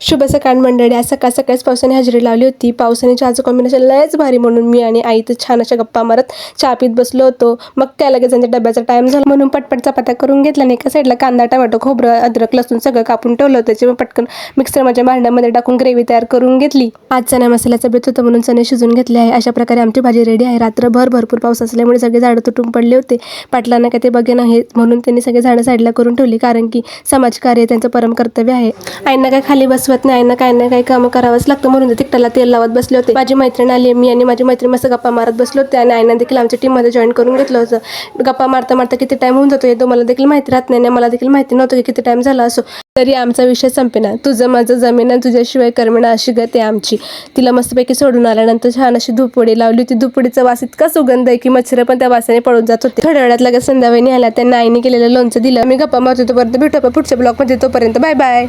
शुभ सकाळ मंडळी. आज सकाळ सकाळीच पावसाने हजेरी लावली होती. पावसाने चहाचं कॉम्बिनेशन लयच भारी म्हणून मी आणि आई तर छान अशा गप्पा मारत चहा पीत बसलो होतो. मग त्या लगेच त्यांच्या डब्याचा टाईम झाला. म्हणून पटपट चपात्या करून घेतल्या आणि एका साईडला कांदा टमाटो खोबरं अद्रक लसूण सगळं कापून ठेवलं होतं. त्याचे पटकन मिक्सर माझ्या भांड्यामध्ये टाकून ग्रेव्ही तयार करून घेतली. आज चण्या मसाल्याचा बेत होता म्हणून चणे शिजून घेतले आहे. अशा प्रकारे आमची भाजी रेडी आहे. रात्रभर भरपूर पाऊस असल्यामुळे सगळे झाडं तुटून पडले होते. पाटलांना काय ते बघे नाही म्हणून त्यांनी सगळे झाडं साईडला करून ठेवली. कारण की समाजकार्य त्यांचं परम कर्तव्य आहे. आईंना काय खाली बसवत नाही. ना काही ना काही कामं करावंच लागतं. म्हणून तिकटाला तेल लावत बसले होते. माझी मैत्रीण आली मी आणि माझी मैत्रीण मस्त गप्पा मारत बसलो होते. आणि आईनं देखील आमच्या टीममध्ये जॉईन करून घेतलं होतं. गप्पा मारता मारता किती टाईम होऊन जातो हे तो मला देखील माहिती राहत नाही. आणि मला देखील माहिती नव्हतं की किती टाईम झाला असो. तरी आमचा विषय संपेना. तुझं माझं जमीन तुझ्याशिवाय करमेना अशी गत आहे आमची. तिला मस्तपैकी सोडून आल्यानंतर छान अशी धुपोडी लावली होती. धुपडीचा वास इतका सुगंध आहे की मच्छर पण त्या वासाने पळून जात होते. थोड्या वेळात लगेच संध्याकाळी आल्या त्यांना आईने केलेलं लोणचं दिलं. मी गप्पा मारतो तोपर्यंत भेटू पुढच्या ब्लॉगमध्ये तोपर्यंत बाय बाय.